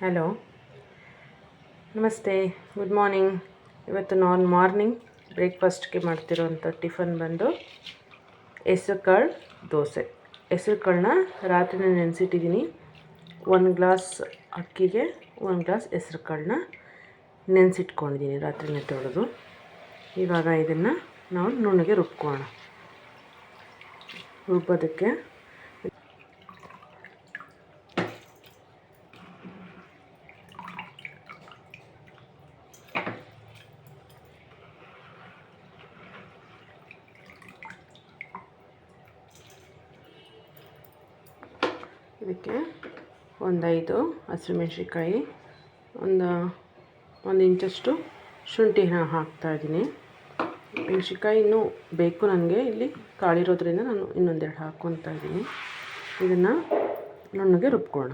Hello ನಮಸ್ತೆ. Good morning ಇವತ್ತು ನಾನ್ morning ಬ್ರೇಕ್ಫಾಸ್ಟ್ಗೆ ಮಾಡ್ತಿರೋವಂಥ tiffin ಬಂದು ಹೆಸ್ರು ಕಾಳು, ದೋಸೆ. ಹೆಸ್ರು ಕಾಳನ್ನ ರಾತ್ರಿನೇ ನೆನೆಸಿಟ್ಟಿದ್ದೀನಿ. ಒಂದು ಗ್ಲಾಸ್ ಅಕ್ಕಿಗೆ ಒಂದು ಗ್ಲಾಸ್ ಹೆಸ್ರು ಕಾಳನ್ನ ನೆನೆಸಿಟ್ಕೊಂಡಿದ್ದೀನಿ ರಾತ್ರಿನೇ ತೊಳೆದು. ಇವಾಗ ಇದನ್ನು ನಾವು ನುಣ್ಣಗೆ ರುಬ್ಕೋಣ ರುಬ್ಬೋದಕ್ಕೆ ಇದಕ್ಕೆ ಒಂದೈದು ಐದು ಹಸಿಮೆಣ್ಸಿನ್ಕಾಯಿ ಒಂದು ಒಂದು ಇಂಚಷ್ಟು ಶುಂಠಿನ ಹಾಕ್ತಾಯಿದ್ದೀನಿ ಮೆಣ್ಸಿನ್ಕಾಯಿ ಇನ್ನೂ ಬೇಕು ನನಗೆ ಇಲ್ಲಿ ಕಾಳಿರೋದ್ರಿಂದ ನಾನು ಇನ್ನೊಂದೆರಡು ಹಾಕ್ಕೊತಾ ಇದ್ದೀನಿ. ಇದನ್ನು ನುಣ್ಣಗೆ ರುಬ್ಕೊಳ್ಳೋಣ.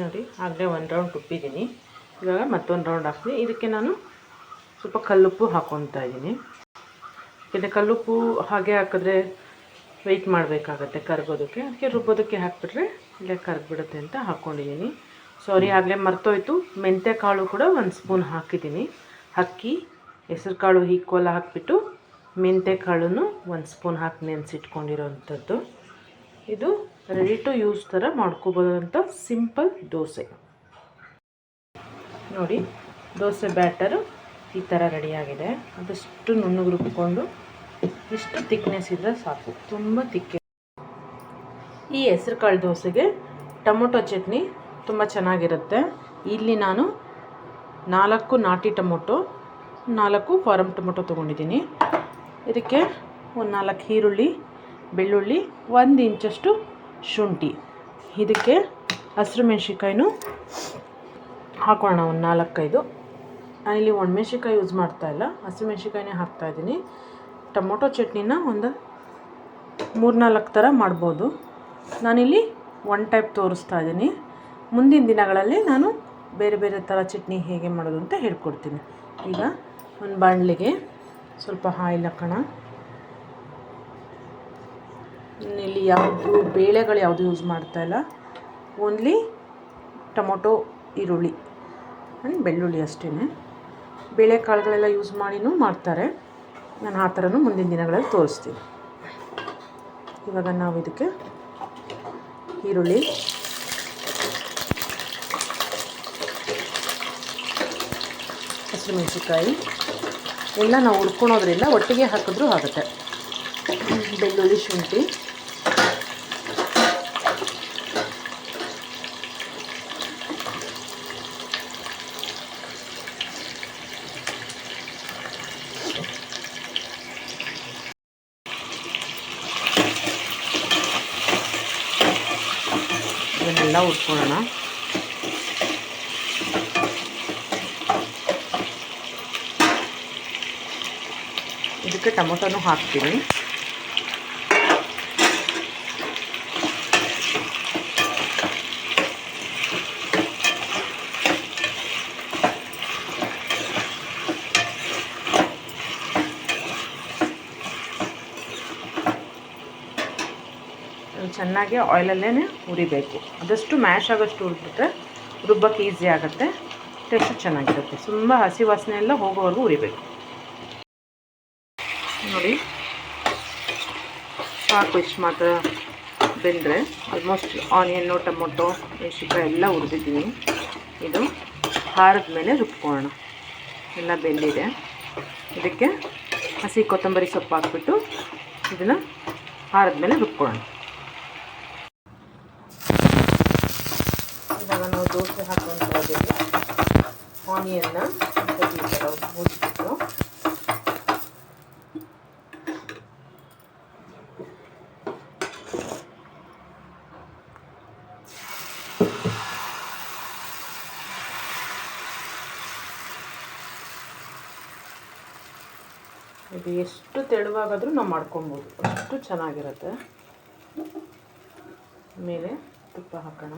ನೋಡಿ, ಆಗಲೇ ಒಂದು ರೌಂಡ್ ರುಬ್ಬಿದ್ದೀನಿ. ಇವಾಗ ಮತ್ತೊಂದು ರೌಂಡ್ ಹಾಕ್ತೀನಿ. ಇದಕ್ಕೆ ನಾನು ಸ್ವಲ್ಪ ಕಲ್ಲುಪ್ಪು ಹಾಕ್ಕೊತಾ ಇದ್ದೀನಿ. ಯಾಕೆಂದರೆ ಕಲ್ಲುಪ್ಪು ಹಾಗೆ ಹಾಕಿದ್ರೆ ವೆಯ್ಟ್ ಮಾಡಬೇಕಾಗತ್ತೆ ಕರ್ಗೋದಕ್ಕೆ. ಅದಕ್ಕೆ ರುಬ್ಬೋದಕ್ಕೆ ಹಾಕಿಬಿಟ್ರೆ ಇಲ್ಲೇ ಕರ್ಗ್ಬಿಡುತ್ತೆ ಅಂತ ಹಾಕ್ಕೊಂಡಿದ್ದೀನಿ ಸಾರಿ ಆಗಲೇ ಮರ್ತೋಯ್ತು. ಮೆಂತ್ಯ ಕಾಳು ಕೂಡ ಒಂದು ಸ್ಪೂನ್ ಹಾಕಿದ್ದೀನಿ. ಅಕ್ಕಿ, ಹೆಸ್ರು ಕಾಳು ಈಕ್ವಲ್ ಹಾಕಿಬಿಟ್ಟು ಮೆಂತ್ಯ ಕಾಳನ್ನು ಒಂದು ಸ್ಪೂನ್ ಹಾಕಿ ನೆನೆಸಿಟ್ಕೊಂಡಿರೋವಂಥದ್ದು ಇದು ರೆಡಿ ಟು ಯೂಸ್ ಥರ ಮಾಡ್ಕೋಬೋದಂಥ ಸಿಂಪಲ್ ದೋಸೆ. ನೋಡಿ, ದೋಸೆ ಬ್ಯಾಟರು ಈ ಥರ ರೆಡಿಯಾಗಿದೆ ಅದಷ್ಟು ನುಣ್ಣಗೆ ರುಬ್ಕೊಂಡು ಇಷ್ಟು ತಿಕ್ನೆಸ್ ಇದ್ದರೆ ಸಾಕು. ತುಂಬ ತಿಕ್ಕೆ ಈ ಹೆಸ್ರು ಕಾಳು ದೋಸೆಗೆ ಟೊಮೊಟೊ ಚಟ್ನಿ ತುಂಬ ಚೆನ್ನಾಗಿರುತ್ತೆ. ಇಲ್ಲಿ ನಾನು ನಾಲ್ಕು ನಾಟಿ ಟೊಮೊಟೊ, ನಾಲ್ಕು ಫಾರಮ್ ಟೊಮೊಟೊ ತೊಗೊಂಡಿದ್ದೀನಿ. ಇದಕ್ಕೆ ಒಂದು ನಾಲ್ಕು ಈರುಳ್ಳಿ, ಬೆಳ್ಳುಳ್ಳಿ, ಒಂದು ಇಂಚಷ್ಟು ಶುಂಠಿ. ಇದಕ್ಕೆ ಹಸಿರು ಮೆಣಸಿಕಾಯಿನೂ ಹಾಕೋಣ ಒಂದು ನಾಲ್ಕೈದು. ನಾನಿಲ್ಲಿ ಒಣಮೆಣ್ಸಿನ್ಕಾಯಿ ಯೂಸ್ ಮಾಡ್ತಾಯಿಲ್ಲ ಹಸಿರು ಮೆಣ್ಸಿನ್ಕಾಯಿನೇ ಹಾಕ್ತಾಯಿದ್ದೀನಿ ಟೊಮೊಟೊ ಚಟ್ನಿನ ಒಂದು ಮೂರ್ನಾಲ್ಕು ಥರ ಮಾಡ್ಬೋದು. ನಾನಿಲ್ಲಿ ಒನ್ ಟೈಪ್ ತೋರಿಸ್ತಾ ಇದ್ದೀನಿ. ಮುಂದಿನ ದಿನಗಳಲ್ಲಿ ನಾನು ಬೇರೆ ಬೇರೆ ಥರ ಚಟ್ನಿ ಹೇಗೆ ಮಾಡೋದು ಅಂತ ಹೇಳ್ಕೊಡ್ತೀನಿ. ಈಗ ಒಂದು ಬಾಣಲಿಗೆ ಸ್ವಲ್ಪ ಆಯಿಲ್ ಹಾಕೋಣ. ಇಲ್ಲಿ ಯಾವುದು ಬೇಳೆಗಳು ಯಾವುದು ಯೂಸ್ ಮಾಡ್ತಾ ಇಲ್ಲ. ಓನ್ಲಿ ಟೊಮೊಟೊ, ಈರುಳ್ಳಿ ಆ್ಯಂಡ್ ಬೆಳ್ಳುಳ್ಳಿ ಅಷ್ಟೇ ಬೇಳೆಕಾಳುಗಳೆಲ್ಲ ಯೂಸ್ ಮಾಡಿನೂ ಮಾಡ್ತಾರೆ. ನಾನು ಆ ಥರನೂ ಮುಂದಿನ ದಿನಗಳಲ್ಲಿ ತೋರಿಸ್ತೀನಿ. ಇವಾಗ ನಾವು ಇದಕ್ಕೆ ಈರುಳ್ಳಿ, ಹಸಿಮೆಣಸಿನ್ಕಾಯಿ, ಎಲ್ಲ ನಾವು ಹುರ್ಕೊಳೋದ್ರಿಂದ ಒಟ್ಟಿಗೆ ಹಾಕಿದ್ರೂ ಆಗುತ್ತೆ. ಬೆಳ್ಳುಳ್ಳಿ ಶುಂಠಿ. ಇದನ್ನೆಲ್ಲ ಉಟ್ಕೊಳ್ಳೋಣ. ಇದಕ್ಕೆ ಟೊಮೊಟೊನೂ ಹಾಕ್ತೀನಿ. ಚೆನ್ನಾಗಿ ಆಯಿಲಲ್ಲೇ ಹುರಿಬೇಕು. ಆದಷ್ಟು ಮ್ಯಾಶ್ ಆಗೋಷ್ಟು ಹುರಿದ್ಬಿಟ್ರೆ ರುಬ್ಬಕ್ಕೆ ಈಸಿ ಆಗುತ್ತೆ. ಟೇಸ್ಟ್ ಚೆನ್ನಾಗಿರುತ್ತೆ. ತುಂಬ ಹಸಿ ವಾಸನೆ ಎಲ್ಲ ಹೋಗೋವರೆಗೂ ಹುರಿಬೇಕು. ನೋಡಿ, ಸಾಕು ಇಷ್ಟು ಮಾತ್ರ ಬೆಂದರೆ. ಆಲ್ಮೋಸ್ಟ್ ಆನಿಯನ್ನು ಟೊಮೊಟೊ, ಮೆಣಸಿನ್ಕಾಯಿ ಎಲ್ಲ ಹುರಿದಿದ್ದೀನಿ. ಇದು ಹಾರದ ಮೇಲೆ ರುಬ್ಕೊಳ್ಳೋಣ. ಎಲ್ಲ ಬೆಂದಿದೆ. ಇದಕ್ಕೆ ಹಸಿ ಕೊತ್ತಂಬರಿ ಸೊಪ್ಪು ಹಾಕ್ಬಿಟ್ಟು ಇದನ್ನು ಹಾರದ ಮೇಲೆ ರುಬ್ಕೊಳ್ಳೋಣ. ಇವಾಗ ನಾವು ದೋಸೆ ಹಾಕೊಂಡು ಇದ್ದೀವಿ ಆನಿಯನ್ನ ಮುಚ್ಚಿಬಿಟ್ಟು ಇದು ಎಷ್ಟು ತೆಳುವಾಗಾದರೂ ನಾವು ಮಾಡ್ಕೊಬೋದು. ಅಷ್ಟು ಚೆನ್ನಾಗಿರುತ್ತೆ. ಮೇಲೆ ತುಪ್ಪ ಹಾಕೋಣ.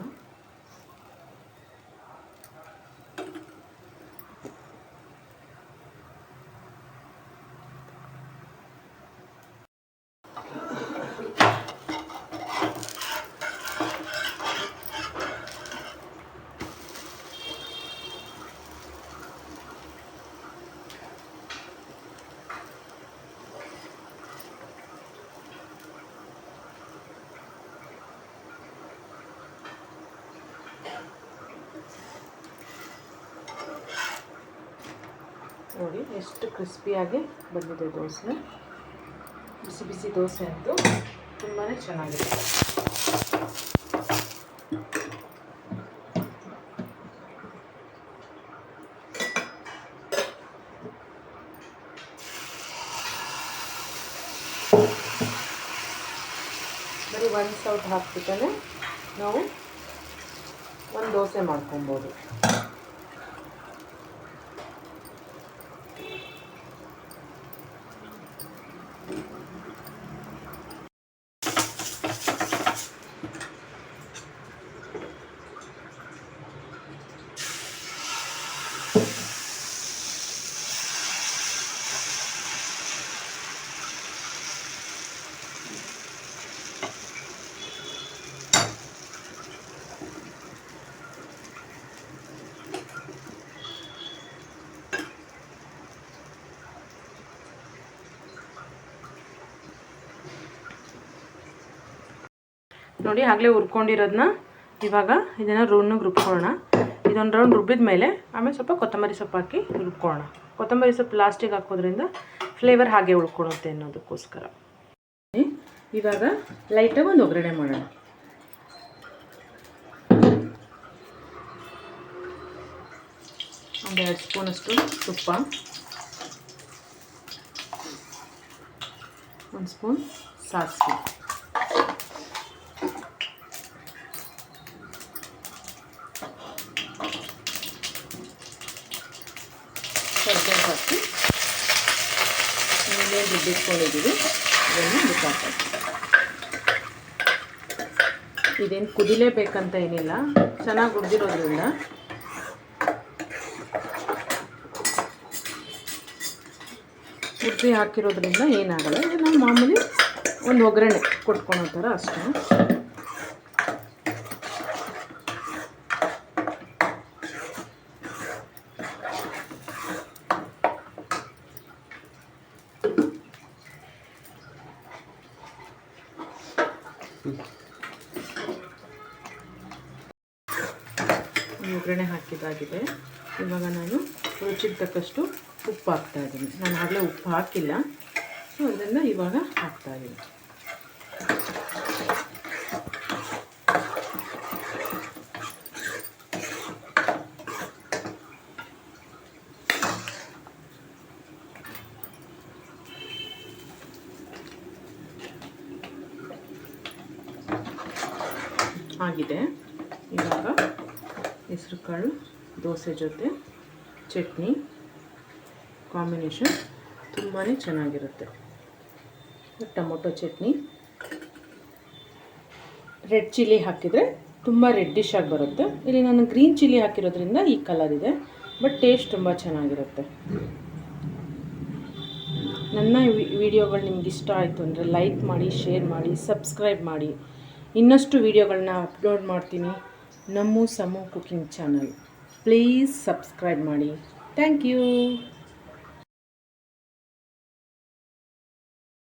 ನೋಡಿ, ಎಷ್ಟು ಕ್ರಿಸ್ಪಿಯಾಗಿ ಬಂದಿದೆ ದೋಸೆ. ಬಿಸಿ ಬಿಸಿ ದೋಸೆ ಅಂತೂ ತುಂಬಾ ಚೆನ್ನಾಗಿದೆ. ಬರೀ ಒಂದು ಸೌಟ್ ಹಾಕ್ಬಿಟ್ಟರೆ ನಾವು ಒಂದು ದೋಸೆ ಮಾಡ್ಕೊಬೋದು. ನೋಡಿ ಆಗಲೇ ಹುರ್ಕೊಂಡಿರೋದನ್ನ ಇವಾಗ ಇದನ್ನು ರುಣ್ಣಿಗೆ ರುಬ್ಕೊಳ್ಳೋಣ. ಇದೊಂದು ರೌಂಡ್ ರುಬ್ಬಿದ ಮೇಲೆ ಆಮೇಲೆ ಸ್ವಲ್ಪ ಕೊತ್ತಂಬರಿ ಸೊಪ್ಪು ಹಾಕಿ ರುಬ್ಕೊಳ್ಳೋಣ. ಕೊತ್ತಂಬರಿ ಸೊಪ್ಪು ಲಾಸ್ಟಿಗೆ ಹಾಕೋದ್ರಿಂದ ಫ್ಲೇವರ್ ಹಾಗೆ ಉಳ್ಕೊಳುತ್ತೆ ಅನ್ನೋದಕ್ಕೋಸ್ಕರ. ಇವಾಗ ಲೈಟಾಗಿ ಒಂದು ಒಗ್ಗರಣೆ ಮಾಡೋಣ. ಒಂದು ಎರಡು ಸ್ಪೂನಷ್ಟು ತುಪ್ಪ. ಒಂದು ಸ್ಪೂನ್ ಸಾಸಿವೆ ಕರ್ಬೇವು ಹಾಕಿ ಇನ್ನೇನು ರುಬ್ಬಿಟ್ಕೊಂಡಿದ್ದೀವಿ ಇದನ್ನು ಹಾಕೋದು ಇದೇನು ಕುದಿಲೇಬೇಕಂತ ಏನಿಲ್ಲ. ಚೆನ್ನಾಗಿ ಉಡ್ದಿರೋದ್ರಿಂದ. ಉದ್ದಿ ಹಾಕಿರೋದ್ರಿಂದ ಏನಾಗಲ್ಲ. ಇದು ನಾವು ಮಾಮೂಲಿ ಒಂದು ಒಗ್ಗರಣೆ ಕೊಟ್ಕೊಳೋ ಥರ ಅಷ್ಟೇ. ಒಗ್ಗರಣೆ ಹಾಕಿದ್ದಾಗಿದೆ. ಇವಾಗ ನಾನು ರುಚಿಗೆ ತಕ್ಕಷ್ಟು ಉಪ್ಪು ಹಾಕ್ತಾ ಇದ್ದೀನಿ. ನಾನು ಆಗಲೇ ಉಪ್ಪು ಹಾಕಿಲ್ಲ. ಸೊ ಅದನ್ನು ಇವಾಗ ಹಾಕ್ತಾ ಇದ್ದೀನಿ. ಆಗಿದೆ. ಇವಾಗ ಹೆಸ್ರು ಕಾಳು ದೋಸೆ ಜೊತೆ, ಚಟ್ನಿ, ಕಾಂಬಿನೇಷನ್ ತುಂಬಾ ಚೆನ್ನಾಗಿರುತ್ತೆ. ಟೊಮೊಟೊ ಚಟ್ನಿ. ರೆಡ್ ಚಿಲ್ಲಿ ಹಾಕಿದರೆ ತುಂಬ ರೆಡ್ಡಿಶ್ ಆಗಿ ಬರುತ್ತೆ. ಇಲ್ಲಿ ನಾನು ಗ್ರೀನ್ ಚಿಲ್ಲಿ ಹಾಕಿರೋದ್ರಿಂದ ಈ ಕಲರ್ ಇದೆ ಬಟ್ ಟೇಸ್ಟ್ ತುಂಬ ಚೆನ್ನಾಗಿರುತ್ತೆ. ನನ್ನ ವಿಡಿಯೋಗಳು ನಿಮ್ಗೆ ಇಷ್ಟ ಆಯಿತು ಅಂದರೆ ಲೈಕ್ ಮಾಡಿ ಶೇರ್ ಮಾಡಿ ಸಬ್ಸ್ಕ್ರೈಬ್ ಮಾಡಿ. ಇನ್ನಷ್ಟು ವಿಡಿಯೋಗಳನ್ನ ಅಪ್ಲೋಡ್ ಮಾಡ್ತೀನಿ. ನಮ್ಮ Samu cooking channel. Please subscribe ಮಾಡಿ. Thank you.